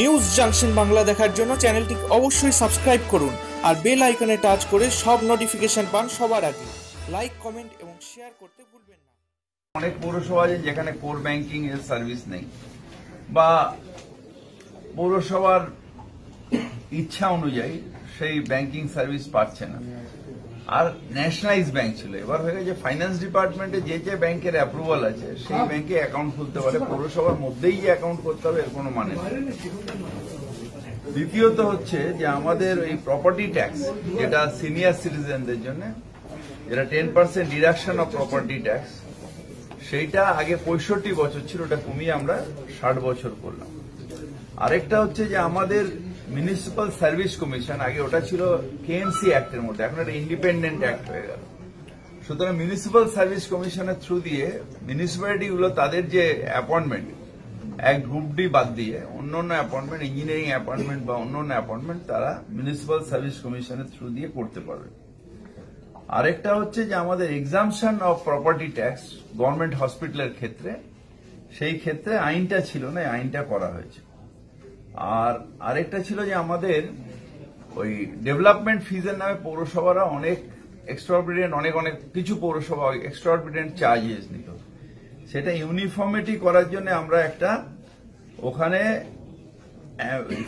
News junction Bangla দেখার জন্য চ্যানেলটি অবশ্যই সাবস্ক্রাইব করুন আর বেল আইকনে টাচ করে সব নোটিফিকেশন পান সবার আগে। লাইক কমেন্ট এবং শেয়ার করতে ভুলবেন না। অনেক পৌরসভা আছে যেখানে কোর ব্যাংকিং এর সার্ভিস নেই বা পৌরসভার ইচ্ছা অনুযায়ী সেই ব্যাংকিং সার্ভিস পাচ্ছে না। আর ন্যাশনালাইজ ব্যাংক ছিল। এবার হয়ে গেছে ফাইন্যান্স ডিপার্টমেন্টে যে যে ব্যাংকের অ্যাপ্রুভাল আছে, সেই ব্যাংকে অ্যাকাউন্ট খুলতে পারে। পৌরসভার মধ্যেই যে অ্যাকাউন্ট করতে হবে, এর কোনো মানে দ্বিতীয়ত হচ্ছে যে আমাদের এই প্রপার্টি ট্যাক্স যেটা সিনিয়র সিটিজেনদের জন্য, যেটা ten percent deduction of property tax সেইটা আগে পঁয়ষট্টি বছর ছিল, ওটা কমিয়ে আমরা ষাট বছর করলাম। আরেকটা হচ্ছে যে আমাদের মিউনিসিপাল সার্ভিস কমিশন আগে ওটা ছিল কেএমসি অ্যাক্টের মধ্যে, এখন একটা ইন্ডিপেন্ডেন্ট অ্যাক্ট হয়ে গেল। সুতরাং মিউনিসিপাল সার্ভিস কমিশনের থ্রু দিয়ে মিউনিসিপ্যালিটিগুলো তাদের যে অ্যাপয়েন্টমেন্ট এক গ্রুপ ডি বাদ দিয়ে অন্য অন্য অ্যাপয়েন্টমেন্ট ইঞ্জিনিয়ারিং অ্যাপয়েন্টমেন্ট বা অন্য অন্য অ্যাপয়েন্টমেন্ট তারা মিউনিসিপাল সার্ভিস কমিশনের থ্রু দিয়ে করতে পারবে। আরেকটা হচ্ছে যে আমাদের exemption of property tax government হসপিটালের ক্ষেত্রে, সেই ক্ষেত্রে আইনটা ছিল না আইনটা করা হয়েছে। আর আরেকটা ছিল যে আমাদের ওই ডেভেলপমেন্ট ফিজের নামে পৌরসভারা অনেক এক্সট্রাঅর্ডিনেন্ট অনেক অনেক কিছু পৌরসভা এক্সট্রাঅর্ডিনেন্ট চার্জেস নিত। সেটা ইউনিফর্মিটি করার জন্য আমরা একটা ওখানে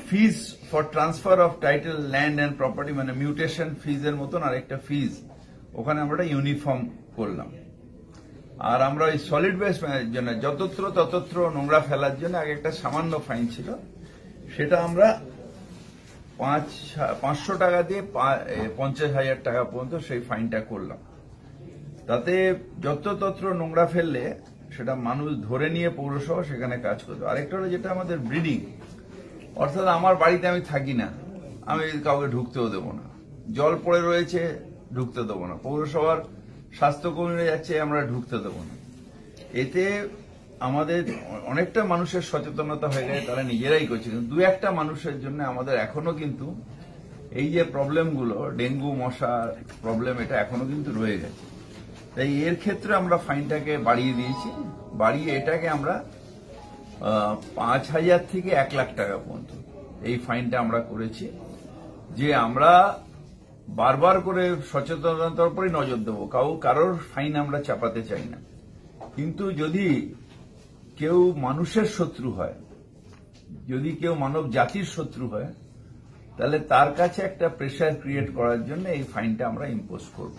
fees for transfer of title land and property মানে মিউটেশন ফিজের মতন আরেকটা ফিজ ওখানে আমরা ইউনিফর্ম করলাম। আর আমরা ওই সলিড ওয়েস্ট জন্য, যতত্র ততত্র নোংরা ফেলার জন্য আগে একটা সামান্য ফাইন ছিল। সেটা আমরা পাঁচ পাঁচশো টাকা দিয়ে পঞ্চাশ হাজার টাকা পর্যন্ত সেই ফাইনটা করলাম। তাতে যত্রতত্র নোংরা ফেললে সেটা মানুষ ধরে নিয়ে পৌরসভা সেখানে কাজ করতো। আরেকটা হলো যেটা আমাদের ব্রিডিং অর্থাৎ আমার বাড়িতে আমি থাকি না, আমি কাউকে ঢুকতেও দেবো না। জল পড়ে রয়েছে, ঢুকতে দেবো না। পৌরসভার স্বাস্থ্যকর্মীরা যাচ্ছে, আমরা ঢুকতে দেবো না। এতে আমাদের অনেকটা মানুষের সচেতনতা হয়ে গেছে তারা নিজেরাই করছে। কিন্তু দু একটা মানুষের জন্য আমাদের এখনও কিন্তু এই যে প্রবলেমগুলো ডেঙ্গু মশার প্রবলেম এটা এখনও কিন্তু রয়ে গেছে। তাই এর ক্ষেত্রে আমরা ফাইনটাকে বাড়িয়ে দিয়েছি। বাড়িয়ে এটাকে আমরা পাঁচ হাজার থেকে এক লাখ টাকা পর্যন্ত এই ফাইনটা আমরা করেছি। যে আমরা বারবার করে সচেতনতার উপরে নজর দেবো। কাউ, কারোর ফাইন আমরা চাপাতে চাই না। কিন্তু যদি কেউ মানুষের শত্রু হয়, যদি কেউ মানব জাতির শত্রু হয়, তাহলে তার কাছে একটা প্রেশার ক্রিয়েট করার জন্য এই ফাইনটা আমরা ইম্পোজ করব।